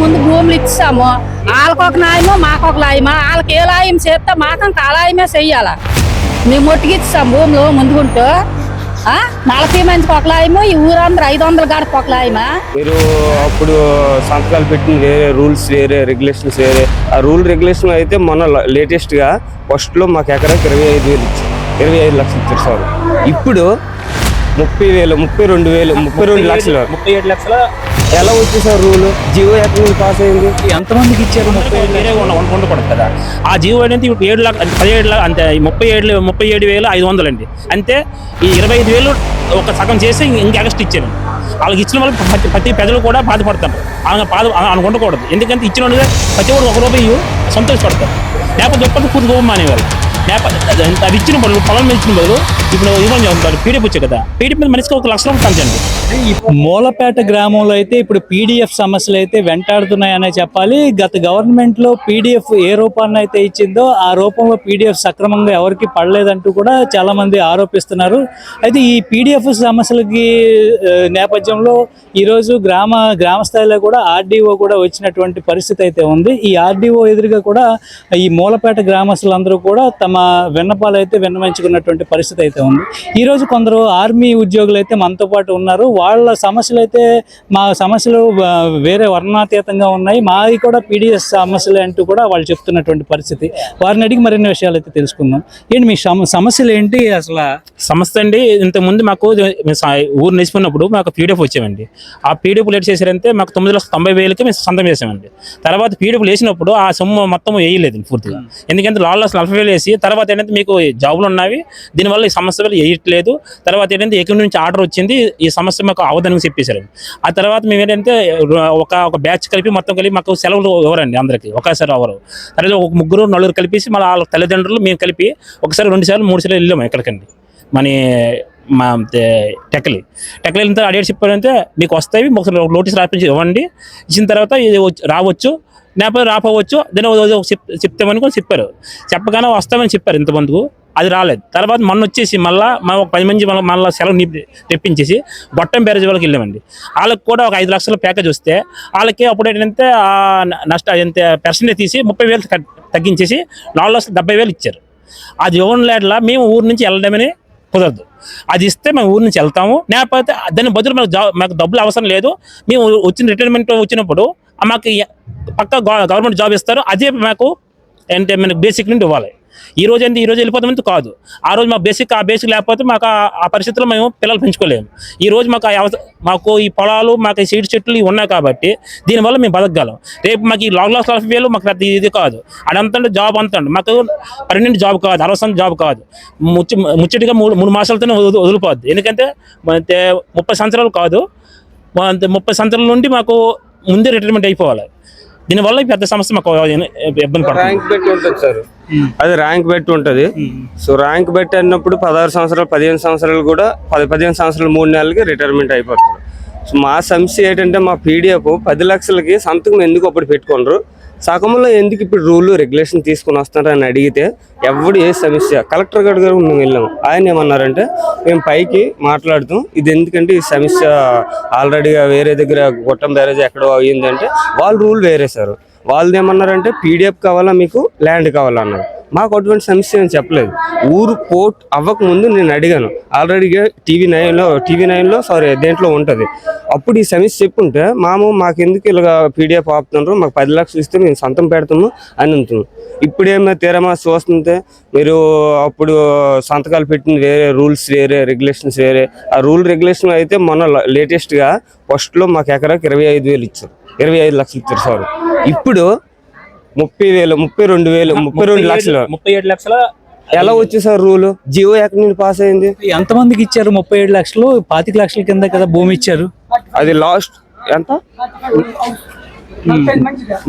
ముందు భూములు ఇచ్చాము. వాళ్ళకొక న్యాయమో మాకొక న్యాయమా? వాళ్ళకి ఏ లాయం చేస్తే మాకంత ఆ లాయమే చెయ్యాలా మేము ఒట్టిగిచ్చాం భూములు ముందుకుంటూ ఆ? నలభై మందికి ఒక లాయము ఈ ఊరందరూ ఐదు వందల గడప ఒక లాయమా మీరు అప్పుడు సంతకాలు పెట్టిన వేరే రూల్స్ వేరే రెగ్యులేషన్స్ వేరే. ఆ రూల్ రెగ్యులేషన్ అయితే మొన్న లేటెస్ట్గా ఫస్ట్లో మాకు ఎకరాకి ఇరవై ఐదు వేలు ఇచ్చారు. ఇరవై ఐదు లక్షలు ఇచ్చారు సార్. ఇప్పుడు ముప్పై వేలు ముప్పై రెండు వేలు ముప్పై రెండు లక్షలు. ముప్పై ఏడు లక్షల ఎలా వచ్చింది సార్ రూల్? జియో ఎక్కడ పాస్ అయింది? ఎంతమందికి ఇచ్చారు? ముప్పై ఏడు వేరే ఉన్న- ఉన్న- ఉండకూడదు కదా. ఆ జీవో అనేది ఇప్పుడు ఏడు లాక్ అంటే పదిహేడు లాక్ అంతే ముప్పై ఏడు ముప్పై ఏడు వేలు ఐదు వందలు అండి. అంతే ఈ ఇరవై ఐదు వేలు ఒక సగం చేసి ఇంక ఎగస్ట్ ఇచ్చారు. వాళ్ళకి ఇచ్చిన వాళ్ళు ప్రతి ప్రతి ప్రజలు కూడా బాధపడతారు. అలాగే బాధ అలా ఉండకూడదు. ఎందుకంటే ఇచ్చిన వాళ్ళు ప్రతి ఒక్కరు ఒక రూపాయి సంతోషపడతారు. లేకపోతే ఒక్కటి పూర్తి గోపం లేకపోతే అది- ఇచ్చిన బదులు పొలం ఇచ్చిన బదులు ఇప్పుడు ఇవ్వని చెప్తారు పీడిఎఫ్ వచ్చాయి కదా. పీడిఎఫ్ మీద మనిషికి ఒక లక్ష రూపాయలు పంచండి మూలపేట గ్రామంలో అయితే ఇప్పుడు పీడిఎఫ్ సమస్యలు అయితే వెంటాడుతున్నాయనే చెప్పాలి. గత గవర్నమెంట్లో పీడిఎఫ్ ఏ రూపాన్ని అయితే ఇచ్చిందో ఆ రూపంలో పీడిఎఫ్ సక్రమంగా ఎవరికి పడలేదంటూ కూడా చాలా మంది ఆరోపిస్తున్నారు. అయితే ఈ పీడిఎఫ్ సమస్యలకి నేపథ్యంలో ఈరోజు గ్రామ గ్రామ స్థాయిలో కూడా ఆర్డీఓ కూడా వచ్చినటువంటి పరిస్థితి అయితే ఉంది. ఈ ఆర్డీఓ ఎదురుగా కూడా ఈ మూలపేట గ్రామస్తులందరూ కూడా తమ విన్నపాలు అయితే విన్నవించుకున్నటువంటి పరిస్థితి అయితే ఉంది. ఈ రోజు కొందరు ఆర్మీ ఉద్యోగులు అయితే మనతో పాటు ఉన్నారు. వాళ్ళ సమస్యలు అయితే మా సమస్యలు వేరే వర్ణాతీతంగా ఉన్నాయి. మావి కూడా పీడిఎస్ సమస్యలు అంటూ కూడా వాళ్ళు చెప్తున్నటువంటి పరిస్థితి. వారిని అడిగి మరిన్ని విషయాలు అయితే తెలుసుకుందాం. ఏంటి మీ సమ- సమస్యలు ఏంటి అసలు? సంస్థ అండి ఇంతకుముందు మాకు ఊరు నేర్చుకున్నప్పుడు మాకు పీడిఎఫ్ వచ్చామండి ఆ పీడిఎఫ్ లేట్ చేశారంటే మాకు తొమ్మిది లక్షల తొంభై వేలకి మేము సొంతం చేసామండి. తర్వాత పీడిఎఫ్ వేసినప్పుడు ఆ సొమ్ము మొత్తం వేయలేదు పూర్తిగా. ఎందుకంటే లాల్ లక్షల నలభై వేలు వేసి తర్వాత ఏంటంటే మీకు జాబులు ఉన్నవి దీనివల్ల ఈ సమస్య వేయట్లేదు. తర్వాత ఏంటంటే ఎక్కడి నుంచి ఆర్డర్ వచ్చింది ఈ సమస్య మాకు అవదని చెప్పేశారు. ఆ తర్వాత మేము ఏంటంటే ఒక ఒక బ్యాచ్ కలిపి మొత్తం కలిపి మాకు సెలవులు ఎవరండి అందరికి ఒకేసారి ఎవరు. తర్వాత ఒక ముగ్గురు నలుగురు కలిపేసి మళ్ళీ వాళ్ళ తల్లిదండ్రులు మేము కలిపి ఒకసారి రెండు సార్లు మూడు సార్లు వెళ్ళాము ఎక్కడికండి. మన మా టెక్కలి టెక్కలి వెళ్ళిన తర్వాత అడిగేసి చెప్పారంటే మీకు వస్తాయి ఒకసారి ఒక నోటీస్ రాపించి ఇవ్వండి. ఇచ్చిన తర్వాత ఇది రావచ్చు. లేకపోతే రాపోవచ్చు దాని ఓ- చెప్తామని కూడా చెప్పారు. చెప్పగానే వస్తామని చెప్పారు ఇంతమందికు. అది రాలేదు. తర్వాత మొన్న వచ్చేసి మళ్ళీ మా ఒక పది మంది మళ్ళీ మళ్ళీ సెలవు నిప్పి- తెప్పించేసి బొట్టం బ్యారేజ్ వాళ్ళకి వెళ్ళామండి. వాళ్ళకి కూడా ఒక ఐదు లక్షల ప్యాకేజ్ వస్తే వాళ్ళకి అప్పుడు ఏంటంటే నష్ట ఎంత పర్సెంటేజ్ తీసి ముప్పై వేలు తగ్గించేసి నాలుగు లక్షలు డెబ్బై వేలు ఇచ్చారు. అది ఓన్ లేట్లా మేము ఊరు నుంచి వెళ్ళడమని కుదరదు. అది ఇస్తే మేము ఊరి నుంచి వెళ్తాము. లేకపోతే దాని బదులు మాకు జాబ్ మాకు డబ్బులు అవసరం లేదు. మేము వచ్చిన రిటైర్మెంట్ వచ్చినప్పుడు మాకు పక్క గవర్నమెంట్ జాబ్ ఇస్తారు. అదే మాకు అంటే మనకు బేసిక్ నుండి ఇవ్వాలి. ఈ రోజు అంటే ఈ రోజు వెళ్ళిపోతామంటే కాదు. ఆ రోజు మా బేసిక్ ఆ బేసిక్ లేకపోతే మాకు ఆ- పరిస్థితుల్లో మేము పిల్లలు పెంచుకోలేము. ఈ రోజు మాకు మాకు ఈ పొలాలు మాకు ఈ సీడ్ చెట్లు ఇవి ఉన్నాయి కాబట్టి దీనివల్ల మేము బతకగలం. రేపు మాకు ఈ లాంగ్ లాస్ నలభై వేలు మాకు పెద్ద ఇది కాదు. అడంతండి జాబ్ అంతండి. మాకు పర్మనెంట్ జాబ్ కాదు అరవసం జాబ్ కాదు. ముచ్చ ముచ్చటిగా మూడు మూడు మాసాలతోనే వదిలిపోద్ది. ఎందుకంటే ముప్పై సంవత్సరాలు కాదు. ముప్పై సంవత్సరాల నుండి మాకు ముందే రిటైర్మెంట్ అయిపోవాలి. దీనివల్ల ఈ పెద్ద సమస్య మాకు ఇబ్బంది ర్యాంక్ పెట్టి ఉంటుంది సార్. అది ర్యాంక్ పెట్టి ఉంటుంది. సో ర్యాంక్ పెట్టి అన్నప్పుడు పదహారు సంవత్సరాలు పదిహేను సంవత్సరాలు కూడా పది పదిహేను సంవత్సరాలు మూడు నెలలకి రిటైర్మెంట్ అయిపోతుంది. సో మా సమస్య ఏంటంటే మా పీడిఎఫ్ పది లక్షలకి సంతకం ఎందుకు అప్పుడు పెట్టుకోనరు సగంలో ఎందుకు ఇప్పుడు రూల్ రెగ్యులేషన్ తీసుకుని వస్తున్నారని అని అడిగితే ఎవడు ఏ సమస్య? కలెక్టర్ గారి గారు మేము వెళ్ళాము. ఆయన ఏమన్నారంటే మేము పైకి మాట్లాడుతాం. ఇది ఎందుకంటే ఈ సమస్య ఆల్రెడీగా వేరే దగ్గర గొట్టం బ్యారేజ్ ఎక్కడో అయ్యిందంటే వాళ్ళు రూల్ వేరే సార్ వాళ్ళది ఏమన్నారంటే పీడిఎఫ్ కావాలా మీకు ల్యాండ్ కావాలా అన్నారు. మాకు అటువంటి సమస్య అని చెప్పలేదు. ఊరు పోర్ట్ అవ్వకముందు నేను అడిగాను. ఆల్రెడీగా టీవీ నైన్లో టీవీ నైన్లో సారీ దేంట్లో ఉంటుంది. అప్పుడు ఈ సమస్య చెప్పుంటే మాము మాకు ఎందుకు ఇలాగ పీడిఎఫ్ ఆపుతున్నారు? మాకు పది లక్షలు ఇస్తే మేము సొంతం పెడతాము అని అంటున్నాం ఇప్పుడేమో తీరమా చూస్తుంటే మీరు అప్పుడు సంతకాలు పెట్టిన వేరే రూల్స్ వేరే రెగ్యులేషన్స్ వేరే. ఆ రూల్ రెగ్యులేషన్ అయితే మొన్న లేటెస్ట్గా ఫస్ట్లో మాకు ఎకరాకి ఇరవై ఐదు వేలు ఇచ్చారు. ఇరవై ఐదు లక్షలు ఇచ్చారు సార్ ఇప్పుడు ముప్పై వేలు ముప్పై రెండు వేలు ముప్పై రెండు లక్షలు. ముప్పై ఏడు లక్షల ఎలా వచ్చి సార్ రూల్? జియో ఎక్కడి నుండి పాస్ అయింది? ఎంతమందికి ఇచ్చారు ముప్పై ఏడు లక్షలు? పాతిక లక్షల కింద కదా భూమి ఇచ్చారు. అది లాస్ట్ ఎంత?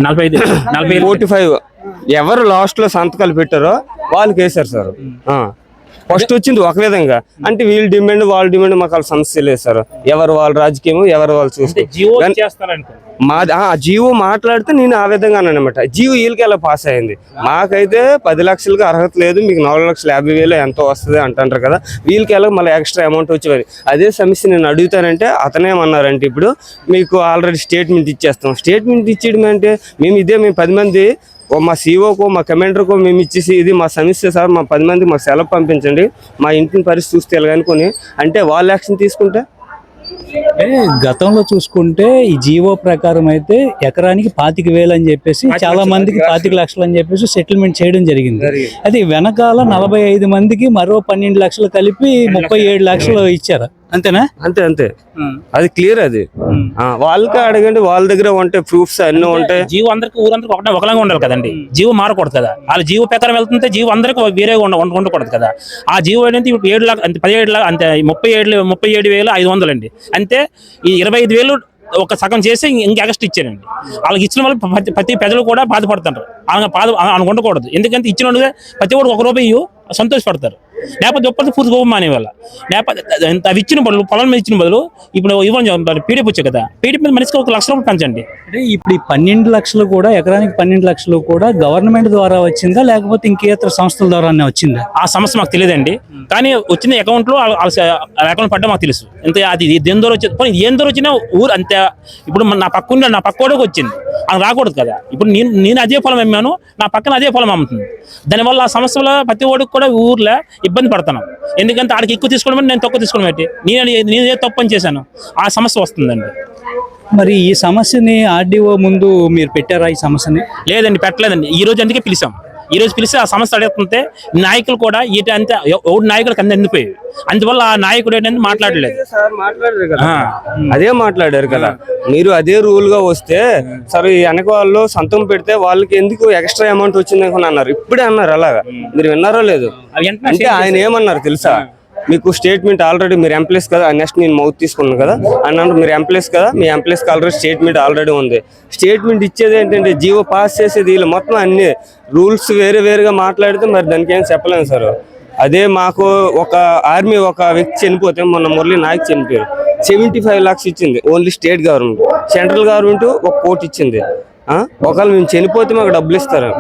నలభై నలభై ఫోర్టీ ఫైవ్. ఎవరు లాస్ట్లో సంతకాలు పెట్టారో వాళ్ళకి వేశారు సార్. ఫస్ట్ వచ్చింది ఒక విధంగా. అంటే వీళ్ళ డిమాండ్ వాళ్ళ డిమాండ్ మాకు వాళ్ళ సమస్య లేదు సార్. ఎవరు వాళ్ళ రాజకీయం ఎవరు వాళ్ళు చూస్తే మా ఆ జీవో మాట్లాడితే నేను ఆ విధంగా అనమాట జీవో వీళ్ళకి ఎలా పాస్ అయింది? మాకైతే పది లక్షలకు అర్హత లేదు మీకు నాలుగు లక్షల యాభై వేలు ఎంతో వస్తుంది అంటారు కదా. వీళ్ళకి ఎలా మళ్ళీ ఎక్స్ట్రా అమౌంట్ వచ్చేది? అదే సమస్య నేను అడుగుతానంటే అతనేమన్నారంటే ఇప్పుడు మీకు ఆల్రెడీ స్టేట్మెంట్ ఇచ్చేస్తాం. స్టేట్మెంట్ ఇచ్చేయడం అంటే మేము ఇదే మేము పది మంది మా సీఓకో మా కమాండర్కో మేము ఇచ్చేసి ఇది మా సమస్య సార్. మా పది మంది మాకు సెలవు పంపించండి. మా ఇంటిని పరిస్థితి చూస్తే అనుకుని. అంటే వాళ్ళు యాక్షన్ తీసుకుంటే? గతంలో చూసుకుంటే ఈ జీవో ప్రకారం అయితే ఎకరానికి పాతిక వేలు అని చెప్పేసి చాలా మందికి పాతిక లక్షలు అని చెప్పేసి సెటిల్మెంట్ చేయడం జరిగింది. అది వెనకాల నలభై ఐదు మందికి మరో పన్నెండు లక్షలు కలిపి ముప్పై ఏడు లక్షలు ఇచ్చారు. అంతేనా? అంతే అంతే. అది క్లియర్ అది. వాళ్ళకే అడగండి వాళ్ళ దగ్గర ఉంటే ప్రూఫ్స్ అన్నీ ఉంటాయి. జీవో అందరికి ఊరందరికి ఒకటే ఒకలాగా ఉండాలి కదండి. జీవో మారకూడదు కదా. వాళ్ళ జీవో ప్రకారం వెళ్తుంటే జీవో అందరికి ఉండ- ఉండకూడదు కదా. ఆ జీవో అనేది ఇప్పుడు ఏడు లాख అంతే పదిహేడు లాख అంతే ముప్పై ఏడు ముప్పై ఏడు వేలు ఐదు వందలు అండి. అంతే ఈ ఇరవై ఐదు వేలు ఒక సగం చేసి ఇంక ఎగస్ట్ ఇచ్చారండి. వాళ్ళకి ఇచ్చిన వాళ్ళు ప్రతి ప్రతి ప్రజలు కూడా బాధపడుతుంటారు. అలాగ బాధ అలాగ ఉండకూడదు. ఎందుకంటే ఇచ్చిన ప్రతి ఒక్కరు ఒక రూపాయి సంతోషపడతారు. లేకపోతే ఒప్పటి పూర్తి గోపం మానే వాళ్ళ. లేకపోతే అవి ఇచ్చిన బదులు పొలం మీద ఇచ్చిన బదులు ఇప్పుడు ఇవ్వండి పీడిఎఫ్ వచ్చాయి కదా. పీడిఎఫ్ మీద మనిషికి ఒక లక్ష రూపాయలు పెంచండి. అంటే ఇప్పుడు ఈ పన్నెండు లక్షలు కూడా ఎకరానికి పన్నెండు లక్షలు కూడా గవర్నమెంట్ ద్వారా వచ్చిందా లేకపోతే ఇంకేతర సంస్థల ద్వారానే వచ్చిందా? ఆ సమస్య మాకు తెలియదండి. కానీ వచ్చిన అకౌంట్లో అకౌంట్ పడ్డా మాకు తెలుసు. ఎంత అది దేని ద్వారా వచ్చింది? ఏం ద్వారా వచ్చినా ఊరు అంతే. ఇప్పుడు నా పక్క నా పక్కోడికి వచ్చింది. అది రాకూడదు కదా. ఇప్పుడు నేను నేను అదే పొలం అమ్మాను నా పక్కన అదే పొలం అమ్ముతుంది. దానివల్ల ఆ సమస్య వల్ల ప్రతి ఓడికి కూడా ఊర్లో ఇబ్బంది పడుతున్నాం ఎందుకంటే ఆడికి ఎక్కువ తీసుకోవడం నేను తక్కువ తీసుకోవడం ఏంటి? నేను నేను ఏ తప్పు పని చేశాను? ఆ సమస్య వస్తుందండి. మరి ఈ సమస్యని ఆర్డీఓ ముందు మీరు పెట్టారా ఈ సమస్యని? లేదండి పెట్టలేదండి. ఈ రోజు అందుకే పిలిచాం. ఈ రోజు పిలిచి ఆ సమస్య అడుగుతుంటే నాయకులు కూడా ఇటు అంతే ఎవడు నాయకులకు అంత ఎండిపోయి అందువల్ల ఆ నాయకుడు ఏంటంటే మాట్లాడలేదు. కదా. అదే మాట్లాడారు కదా. మీరు అదే రూల్గా వస్తే సరే ఈ వెనక వాళ్ళు సంతం పెడితే వాళ్ళకి ఎందుకు ఎక్స్ట్రా అమౌంట్ వచ్చింది అని అన్నారు. ఇప్పుడే అన్నారు అలాగా. మీరు విన్నారో లేదు? అంటే ఆయన ఏమన్నారు తెలుసా? మీకు స్టేట్మెంట్ ఆల్రెడీ మీరు ఎంప్లాయీస్ కదా నెక్స్ట్ నేను మౌత్ తీసుకున్నాను కదా అన్నారు మీరు ఎంప్లాయీస్ కదా మీ ఎంప్లాయీస్ ఆల్రెడీ స్టేట్మెంట్ ఆల్రెడీ ఉంది. స్టేట్మెంట్ ఇచ్చేది ఏంటంటే జీవో పాస్ చేసేది వీళ్ళు మొత్తం అన్ని రూల్స్ వేరే వేరుగా మాట్లాడితే మరి దానికి ఏం చెప్పలేము సార్. అదే మాకు ఒక ఆర్మీ ఒక వ్యక్తి చనిపోతే మొన్న మురళి నాయక్ చనిపోయారు. సెవెంటీ ఫైవ్ లాక్స్ ఇచ్చింది only state government central government ఒక కోటి ఇచ్చింది. ఒకవేళ మేము చనిపోతే మాకు డబ్బులు ఇస్తారు.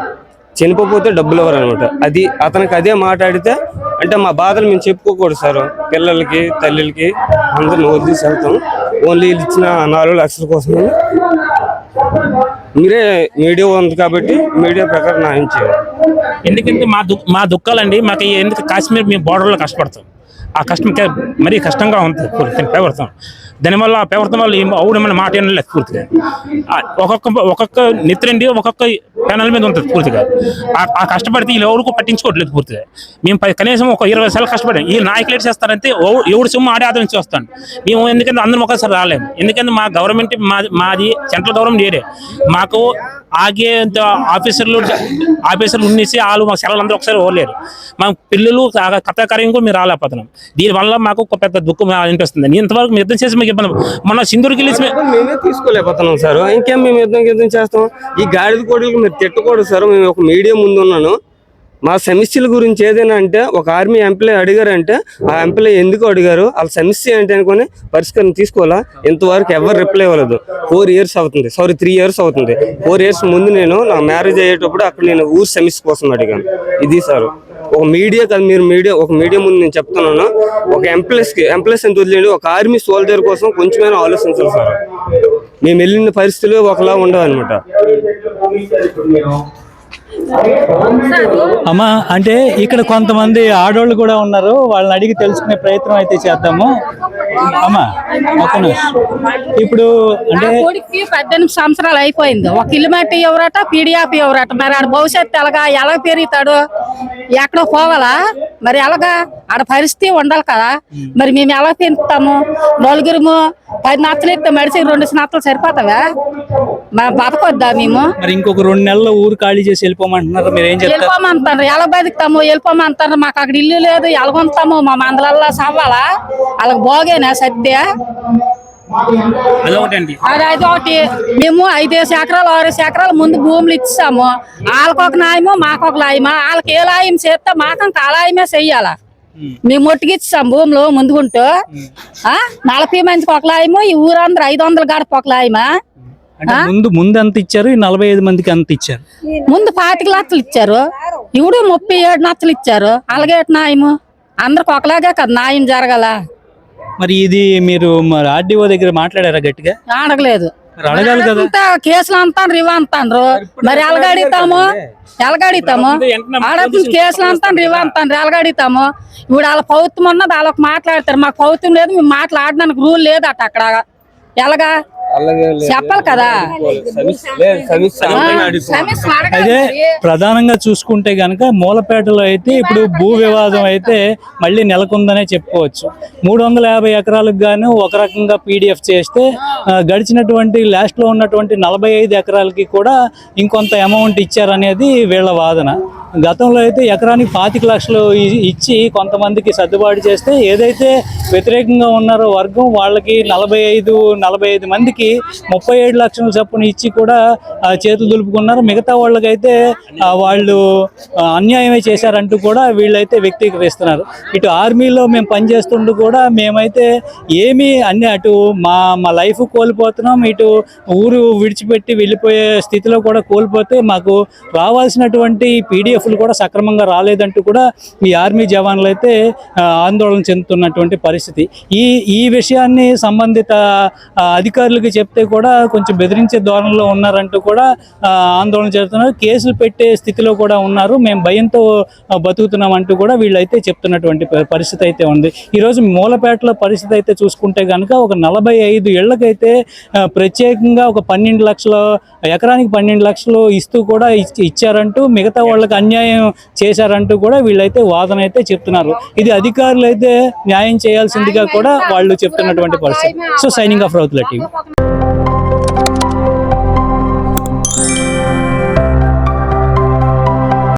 చనిపోతే డబ్బులు ఇవ్వరు అనమాట. అది అతనికి అదే మాట్లాడితే అంటే మా బాధలు మేము చెప్పుకోకూడదు సార్. పిల్లలకి తల్లికి అందరిని వదిలేసి వెళ్తాం. ఓన్లీ ఇచ్చిన నాలుగు లక్షల కోసం మీరే మీడియా ఉంది కాబట్టి మీడియా ప్రకారం న్యాయం చేయాలి ఎందుకంటే మా దుఃఖ మా దుఃఖాలండి. మాకు ఎందుకు కాశ్మీర్ మేము బోర్డర్లో కష్టపడతాం. ఆ కష్టం మరీ కష్టంగా ఉంటుంది పూర్తిగా. దానివల్ల ఆ పేవర్తం వల్ల ఏం అవుడు మాట ఏం లేదు పూర్తిగా. ఒక్కొక్క ఒక్కొక్క నిద్రండి ఒక్కొక్క పెనల్ మీద ఉంటుంది పూర్తిగా. ఆ- కష్టపడితే వీళ్ళు ఎవరికి పట్టించుకోవట్లేదు పూర్తిగా. మేము పై- కనీసం ఒక ఇరవై సార్లు కష్టపడాం ఈ నాయకులు చేస్తారంటే ఎవడు సొమ్ము ఆడే ఆదాయం చేస్తాను మేము ఎందుకంటే అందరం ఒకసారి రాలేము. ఎందుకంటే మా గవర్నమెంట్ మాది మాది సెంట్రల్ గవర్నమెంట్ ఏరే మాకు ఆగే ఆఫీసర్లు ఆఫీసర్లు ఉన్నేసి వాళ్ళు మా సెలవులు అందరూ ఒకసారి ఓలేరు మా పిల్లలు కథకార్యం కథాకార్యం కూడా మీరు రాలేకపోతున్నాం. దీనివల్ల మాకు ఒక పెద్ద దుఃఖం అనిపిస్తుంది. ఇంతవరకు మీరు యుద్ధం చేసి మీకు ఇబ్బంది మొన్న సింధూరుకి వెళ్ళి మేమే తీసుకోలేకపోతున్నాం సార్. ఇంకేం మేము యుద్ధం యుద్ధం చేస్తాం? ఈ గాడిద కోడలకు మీరు తిట్టకూడదు సార్ మేము ఒక మీడియం ముందు ఉన్నాను. మా సమస్యల గురించి ఏదైనా అంటే ఒక ఆర్మీ ఎంప్లాయీ అడిగారంటే ఆ ఎంప్లాయీ ఎందుకు అడిగారు? వాళ్ళ సమస్య ఏంటి అనుకుని పరిష్కారం తీసుకోవాలా? ఇంతవరకు ఎవరు రిప్లై ఇవ్వలేదు. ఫోర్ ఇయర్స్ అవుతుంది. సారీ త్రీ ఇయర్స్ అవుతుంది. ఫోర్ ఇయర్స్ ముందు నేను నా మ్యారేజ్ అయ్యేటప్పుడు అక్కడ నేను ఊరు సమస్య కోసం అడిగాను. ఇది సార్ ఒక మీడియా కదా మీరు మీడియా ఒక మీడియా ముందు నేను చెప్తున్నాను. ఒక ఎంప్లాయీస్కి ఎంప్లాయీస్ ఎంత వదిలేండి ఒక ఆర్మీ సోల్జర్ కోసం కొంచెమైనా ఆలోచించాలి సార్. మేము వెళ్ళిన పరిస్థితులు ఒకలా ఉండవు అనమాట అమ్మా అంటే ఇక్కడ కొంతమంది ఆడోళ్ళు కూడా ఉన్నారు. వాళ్ళని అడిగి తెలుసుకునే ప్రయత్నం అయితే చేద్దాము. అమ్మా ఒక్క. ఇప్పుడు అంటే కొడుక్కి పద్దెనిమిది సంవత్సరాలు అయిపోయింది. ఒక కిలోమీటర్ ఎవరట పీడియాప్ ఎవరట. మరి ఆడ భవిష్యత్తు ఎలాగా ఎలా పెరుగుతాడు? ఎక్కడో పోవాలా? మరి ఎలాగా? ఆడ పరిస్థితి ఉండాలి కదా. మరి మేము ఎలా పెంచుతాము? నలుగురము పది నత్తలు ఎత్తే మడిసి రెండు నత్తలు సరిపోతావా? మా బతకొద్దా మేము? మరి ఇంకొక రెండు నెలల ఊరు ఖాళీ చేసి వెళ్ళిపోమంటున్నారు మీరు ఏం చెప్తారు? వెళ్ళిపోమంటారు ఎలా బతుకుతాము వెళ్ళిపోమంటారు మాకు అక్కడ ఇల్లు లేదు ఎలాగొంతాము మా మందలల్లా సవ్వాలా వాళ్ళకి బాగేనా సద్య? అదొకటండి అది అది ఒకటి. మేము ఐదేసి ఎకరాలు ఆరేసి ఎకరాలు ముందు భూములు ఇచ్చాము వాళ్ళకొక న్యాయము మాకొక లాయమా వాళ్ళకి ఏ లాయం చేస్తే మాకంక ఆ లాయమే చెయ్యాలా మేము మొట్టుకిచ్చాం భూమిలో ముందుకుంటూ ఆ? నలభై మందికి ఒక లాయము ఈ ఊరందరూ ఐదు వందల గడప ఒక లాయమా అంటే ముందు ముందు ఎంత ఇచ్చారు? ఈ నలభై ఐదు మందికి ఎంత ఇచ్చారు? ముందు పాతిక లక్షలు ఇచ్చారు. ఇప్పుడు ముప్పై ఏడు లక్షలు ఇచ్చారు. అలాగే న్యాయము అందరికి ఒకలాగే కదా న్యాయం జరగాల. మరి ఇది మీరు మరి ఆర్డీఓ దగ్గర మాట్లాడారా గట్టిగా? అడగలేదు అడగాలి కదా. అంతా కేసులు అంటాను మరి ఎలాగడితాము? ఎలాగడితాము? ఆడపిల్ల కేసులు అంటాను రివ్ అంటాను ఎలాగడితాము. ఇప్పుడు వాళ్ళ పౌత్వం ఉన్నది వాళ్ళకి మాట్లాడతారు. మాకు పౌత్వం లేదు మేము మాట్లాడడానికి రూల్ లేదు అట అక్కడ. ఎలాగా? చెప్పాలి కదా. అదే. ప్రధానంగా చూసుకుంటే గనక మూలపేటలో అయితే ఇప్పుడు భూ వివాదం అయితే మళ్ళీ నెలకొందనే చెప్పుకోవచ్చు. మూడు వందల యాభై ఎకరాలకు గాను ఒక రకంగా పీడిఎఫ్ చేస్తే గడిచినటువంటి లాస్ట్లో ఉన్నటువంటి నలభై ఐదు ఎకరాలకి కూడా ఇంకొంత అమౌంట్ ఇచ్చారనేది వీళ్ళ వాదన. గతంలో అయితే ఎకరానికి పాతిక లక్షలు ఇచ్చి కొంతమందికి సర్దుబాటు చేస్తే ఏదైతే వ్యతిరేకంగా ఉన్నారో వర్గం వాళ్ళకి నలభై ఐదు నలభై ఐదు మందికి ముప్పై ఏడు లక్షల చొప్పున ఇచ్చి కూడా చేతులు దులుపుకున్నారు. మిగతా వాళ్ళకైతే వాళ్ళు అన్యాయమే చేశారంటూ కూడా వీళ్ళైతే వ్యక్తీకరిస్తున్నారు. ఇటు ఆర్మీలో మేము పనిచేస్తుంటూ కూడా మేమైతే ఏమీ అన్ని అటు మా మా లైఫ్ కోల్పోతున్నాం. ఇటు ఊరు విడిచిపెట్టి వెళ్ళిపోయే స్థితిలో కూడా కోల్పోతే మాకు రావాల్సినటువంటి పీడిఎఫ్లు కూడా సక్రమంగా రాలేదంటూ కూడా ఈ ఆర్మీ జవాన్లు అయితే ఆందోళన చెందుతున్నటువంటి పరిస్థితి. ఈ ఈ విషయాన్ని సంబంధిత అధికారులకి చెప్తే కూడా కొంచెం బెదిరించే ధోరణిలో ఉన్నారంటూ కూడా ఆందోళన చేస్తున్నారు. కేసులు పెట్టే స్థితిలో కూడా ఉన్నారు. మేము భయంతో బతుకుతున్నాం అంటూ కూడా వీళ్ళైతే చెప్తున్నటువంటి పరిస్థితి అయితే ఉంది. ఈరోజు మూలపేటలో పరిస్థితి అయితే చూసుకుంటే కనుక ఒక నలభై ఐదు ఏళ్ళకైతే ప్రత్యేకంగా ఒక పన్నెండు లక్షల ఎకరానికి పన్నెండు లక్షలు ఇస్తూ కూడా ఇచ్చారంటూ మిగతా వాళ్ళకి అన్యాయం చేశారంటూ కూడా వీళ్ళైతే వాదన అయితే చెప్తున్నారు. ఇది అధికారులు అయితే న్యాయం చేయాల్సిందిగా కూడా వాళ్ళు చెప్తున్నటువంటి పరిస్థితి. So signing off Rautula TV